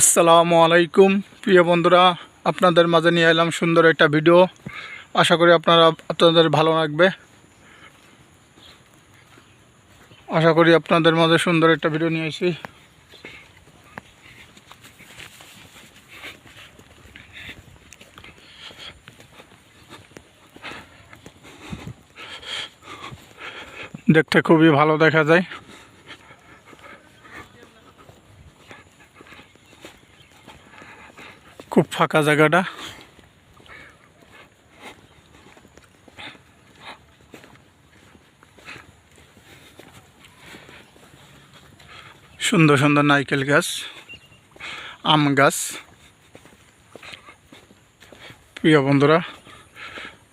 আসসালামু আলাইকুম। প্রিয় বন্ধুরা, আপনাদের মাঝে নিয়ে এলাম সুন্দর একটা ভিডিও। আশা করি আপনারা, আপনাদের ভালো লাগবে। আশা করি আপনাদের মাঝে সুন্দর একটা ভিডিও নিয়ে এসেছি দেখতে খুবই ভালো দেখা যায়। খুব ফাঁকা জায়গাটা। সুন্দর সুন্দর নারকেল গাছ, আম গাছ। প্রিয় বন্ধুরা,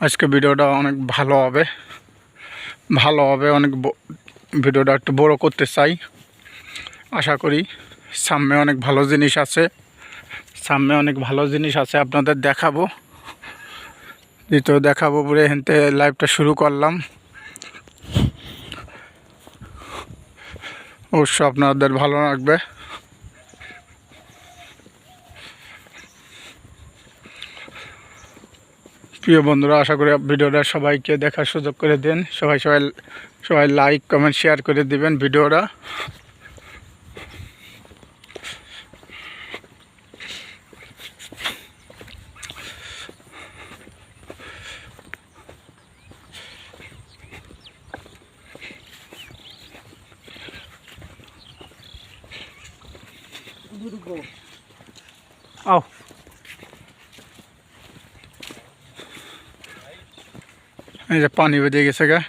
আজকে ভিডিওটা অনেক ভালো হবে। ভালো হবে, অনেক ভিডিওটা একটু বড় করতে চাই। আশা করি সামনে অনেক ভালো জিনিস আছে। সামনে অনেক ভালো জিনিস আছে, আপনাদের দেখাবো। দ্বিতীয় দেখাবো বলে হেনতে লাইভটা শুরু করলাম। অবশ্য আপনাদের ভালো লাগবে। প্রিয় বন্ধুরা, আশা করি ভিডিওটা সবাইকে দেখার সুযোগ করে দেন। সবাই সবাই সবাই লাইক কমেন্ট শেয়ার করে দিবেন ভিডিওটা। আও এই যে পানি বেরিয়ে গেছে গা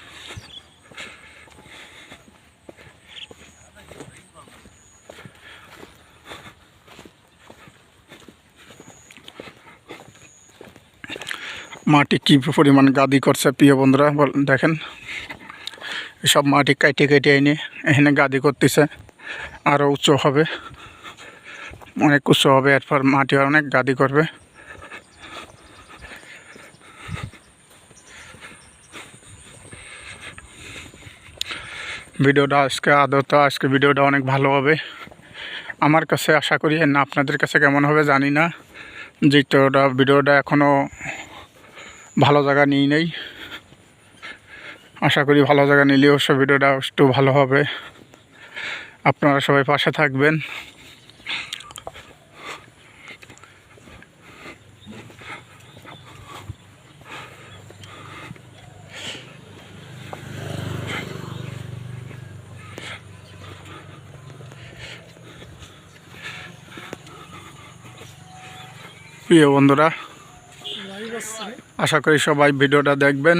মাটি কি পরিমাণ গাদি করছে প্রিয় বন্ধুরা বল- দেখেন সব মাটি কাটে কেটে এনে এখানে গাদি করতেছে আরও উঁচু হবে অনেক উঁচু হবে এরপর মাটি আর অনেক গাদি করবে। ভিডিওটা আজকে আদত, আজকে ভিডিওটা অনেক ভালো হবে। আমার কাছে আশা করি না, আপনাদের কাছে কেমন হবে জানি না। যেটা ভিডিওটা এখনও ভালো জায়গা নিই নেই। আশা করি ভালো জায়গা নিলে অবশ্য ভিডিওটা একটু ভালো হবে। আপনারা সবাই পাশে থাকবেন। প্রিয় বন্ধুরা, আশা করি সবাই ভিডিওটা দেখবেন,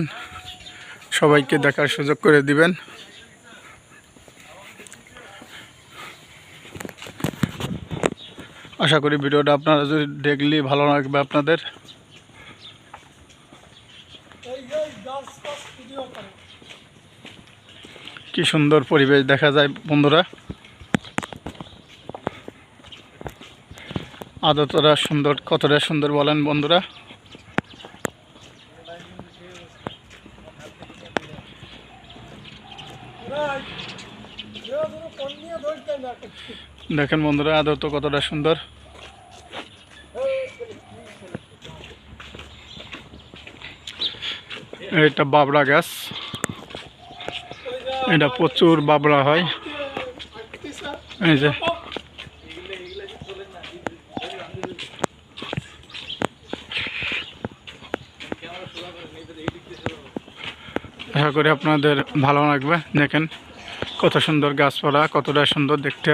সবাইকে দেখার সুযোগ করে দিবেন। আশা করি ভিডিওটা আপনারা যদি দেখলে ভালো লাগবে আপনাদের। কি সুন্দর পরিবেশ দেখা যায় বন্ধুরা। আদতরা সুন্দর, কতটা সুন্দর বলেন বন্ধুরা? দেখেন বন্ধুরা, আদত কতটা সুন্দর। এটা বাবড়া গাছ। এটা প্রচুর বাবড়া হয়। এই যে আশা করি আপনাদের ভালো লাগবে। দেখেন কত সুন্দর গাছপালা, কতটা সুন্দর দেখতে।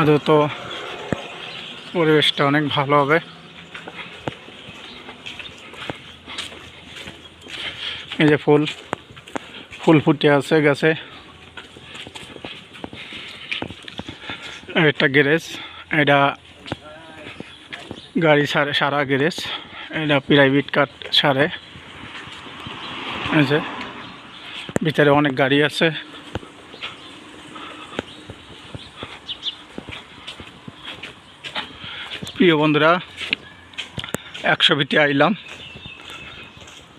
আদৌ তো পরিবেশটা অনেক ভালো হবে। এই যে ফুল ফুল ফুটে আছে গাছে। এটা গ্যারেজ, এটা গাড়ি সারে, সারা গ্যারেজ। এটা প্রাইভেট কার সারে। যে, ভিতরে অনেক গাড়ি আছে। প্রিয় বন্ধুরা, একশো ফিটে আইলাম।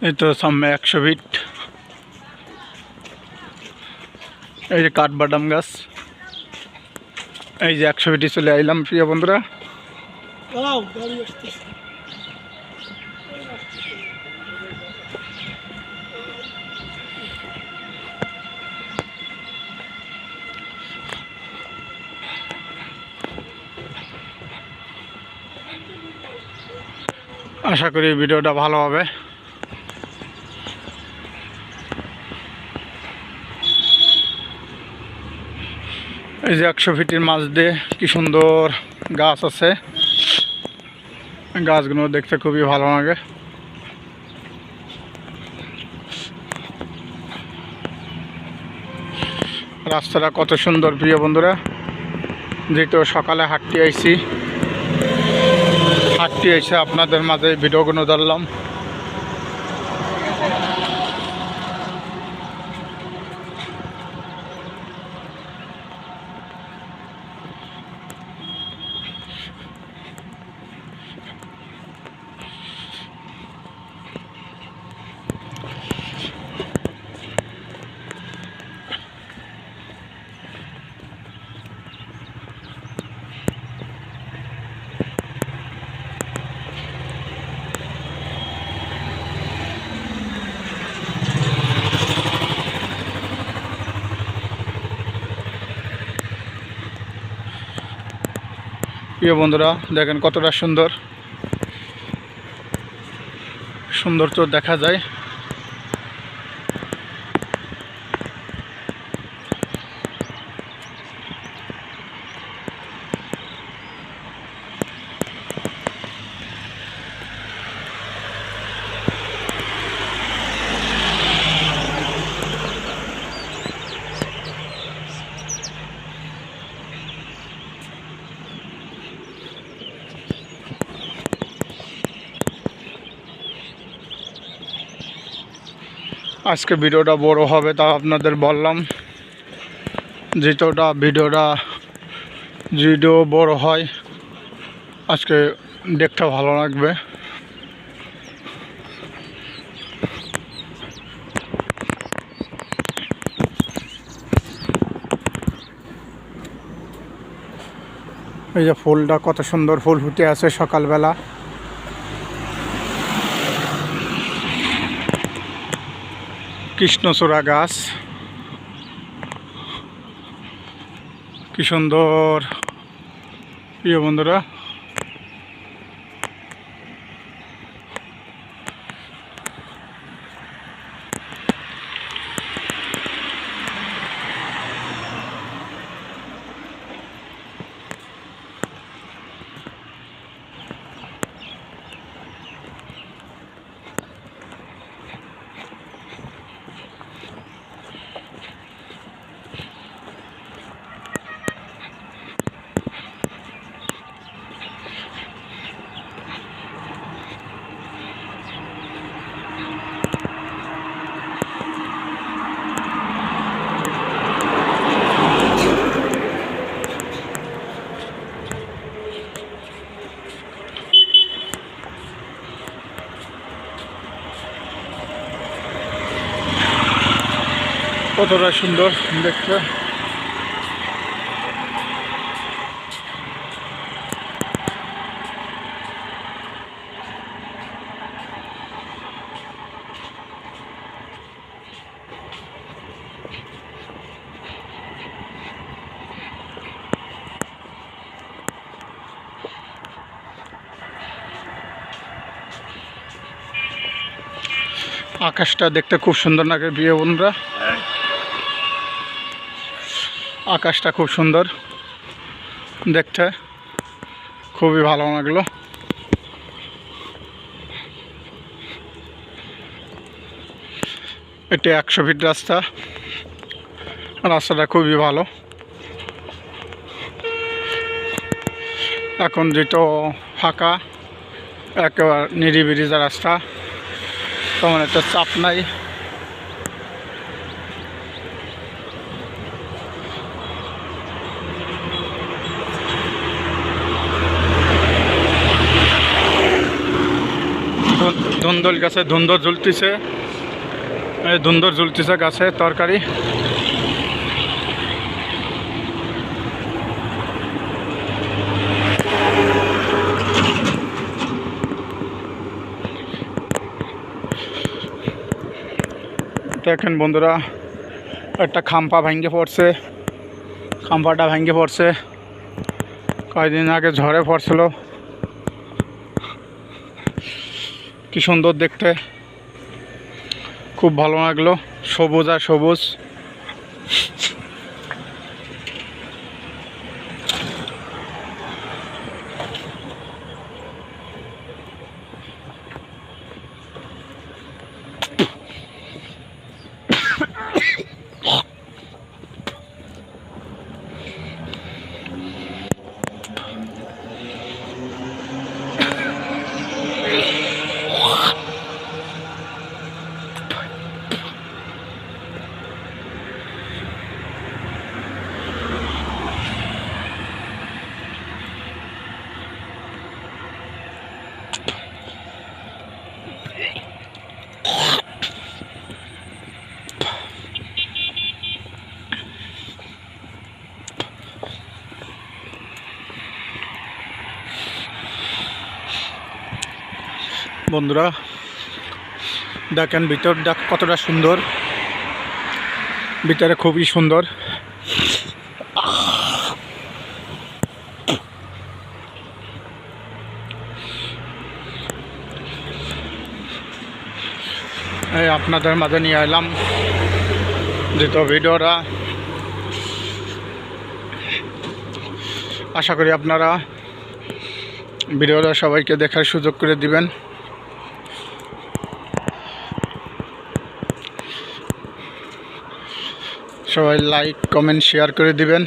এই তো সামনে একশো ফিট এই যে কাঠবাদাম গাছ। এই যে একশো ফিটি চলে আইলাম, প্রিয় বন্ধুরা। আশা করি ভিডিওটা ভালো হবে। এই যে একশো ফিটের মাছ দিয়ে কি সুন্দর গাছ আছে। গাছগুলো দেখতে খুবই ভালো লাগে। রাস্তাটা কত সুন্দর প্রিয় বন্ধুরা। যেহেতু সকালে হাঁটতে আইছি, হাঁটতে এসে আপনাদের মাঝে ভিডিওগুলো ধরলাম। প্রিয় বন্ধুরা দেখেন কতটা সুন্দর। সুন্দর তো দেখা যায়। আজকে ভিডিওটা বড় হবে তা আপনাদের বললাম। যেটা ভিডিওটা ভিডিও বড় হয়, আজকে দেখতে ভালো লাগবে। এই যে ফুলটা কত সুন্দর ফুল ফুটে আছে সকালবেলা। কৃষ্ণচূড়া গাছ। কি সুন্দর। প্রিয় বন্ধুরা কতটা সুন্দর দেখতে। আকাশটা দেখতে খুব সুন্দর লাগে বিয়ে বন্ধুরা। আকাশটা খুব সুন্দর দেখতে, খুবই ভালো লাগল। এটি একশো ফিট রাস্তা, রাস্তাটা খুবই ভালো। এখন যেটা ফাঁকা, একেবারে যে রাস্তা, তেমন একটা চাপ নাই। ধুন্দল গাছে ধুন্দর ঝুলতিছে। ধুন্দর ঝুলতিছে গাছে তরকারি। দেখেন বন্ধুরা, একটা খাম্পা ভেঙে পড়ছে। খাম্পাটা ভেঙে পড়ছে। কয়েকদিন আগে ঝড়ে পড়ছিল। কি সুন্দর দেখতে। খুব ভালো লাগল। সবুজ আর সবুজ। বন্ধুরা। দেখেন ভিতরটা কতটা সুন্দর। ভিতরে খুবই সুন্দর। এই আপনাদের মাঝে নিয়ে এলাম যেহেতু ভিডিওটা। আশা করি আপনারা ভিডিওটা সবাইকে দেখার সুযোগ করে দিবেন। সবাই লাইক কমেন্ট শেয়ার করে দিবেন।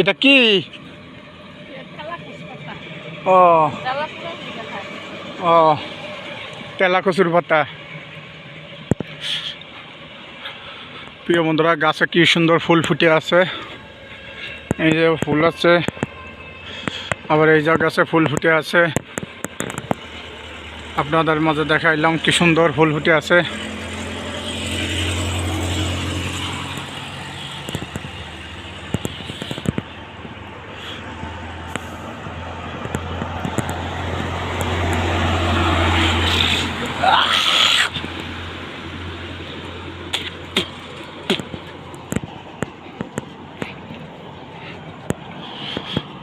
এটা কি? ও। ও তেলা কচুর পাতা। প্রিয় বন্ধুরা, গাছে কি সুন্দর ফুল ফুটে আছে। এই যে ফুল আছে, আবার এই যে গাছে ফুল ফুটে আছে। আপনাদের মাঝে দেখাইলাম কি সুন্দর ফুল ফুটে আছে।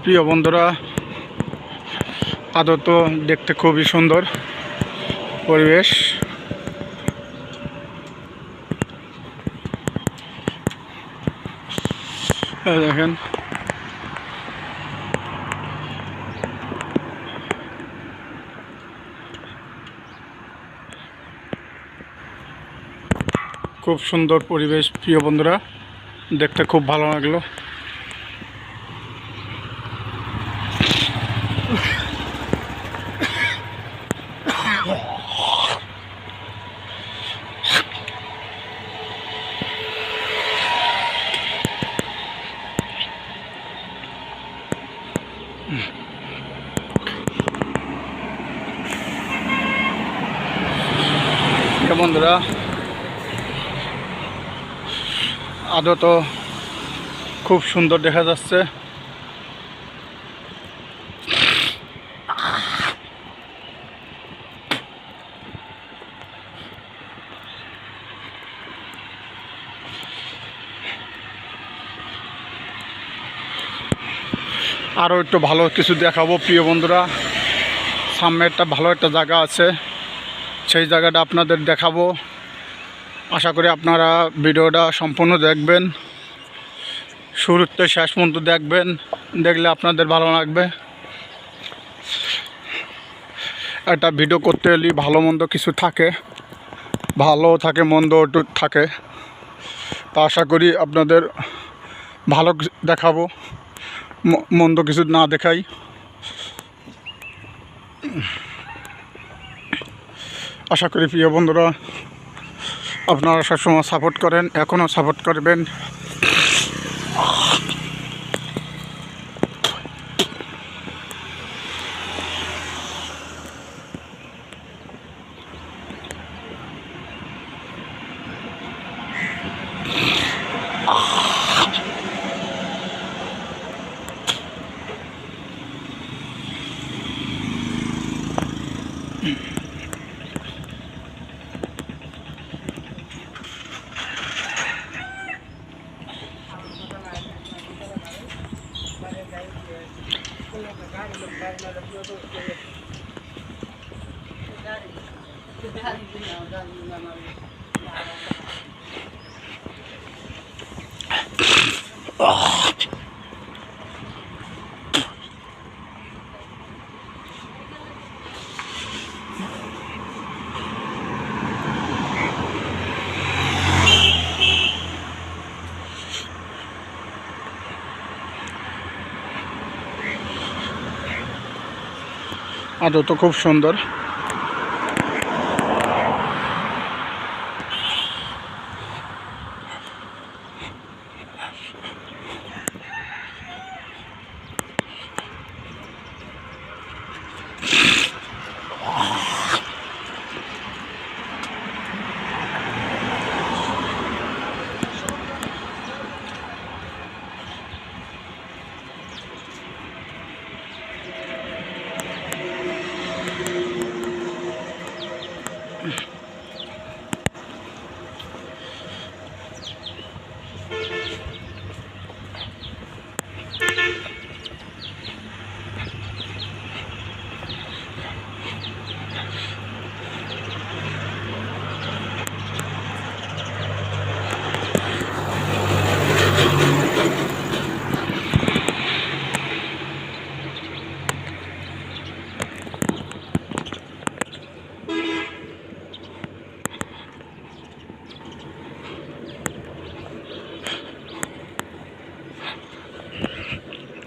প্রিয় বন্ধুরা আদত দেখতে খুবই সুন্দর পরিবেশ। দেখেন। খুব সুন্দর পরিবেশ, প্রিয় বন্ধুরা, দেখতে খুব ভালো লাগল প্রিয় বন্ধুরা আদৌ তো খুব সুন্দর দেখা যাচ্ছে। আরও একটু ভালো কিছু দেখাবো, প্রিয় বন্ধুরা। সামনে একটা ভালো একটা জায়গা আছে। সেই জায়গাটা আপনাদের দেখাবো। আশা করি আপনারা ভিডিওটা সম্পূর্ণ দেখবেন। শুরুতে শেষ পর্যন্ত দেখবেন, দেখলে আপনাদের ভালো লাগবে। একটা ভিডিও করতে এলে ভালো মন্দ কিছু থাকে, ভালো থাকে, মন্দ থাকে। তা আশা করি আপনাদের ভালো দেখাবো মন্দ কিছু না দেখাই। আশা করি প্রিয় বন্ধুরা আপনারা সবসময় সাপোর্ট করেন এখনও সাপোর্ট করবেন। আদৌ তো খুব সুন্দর।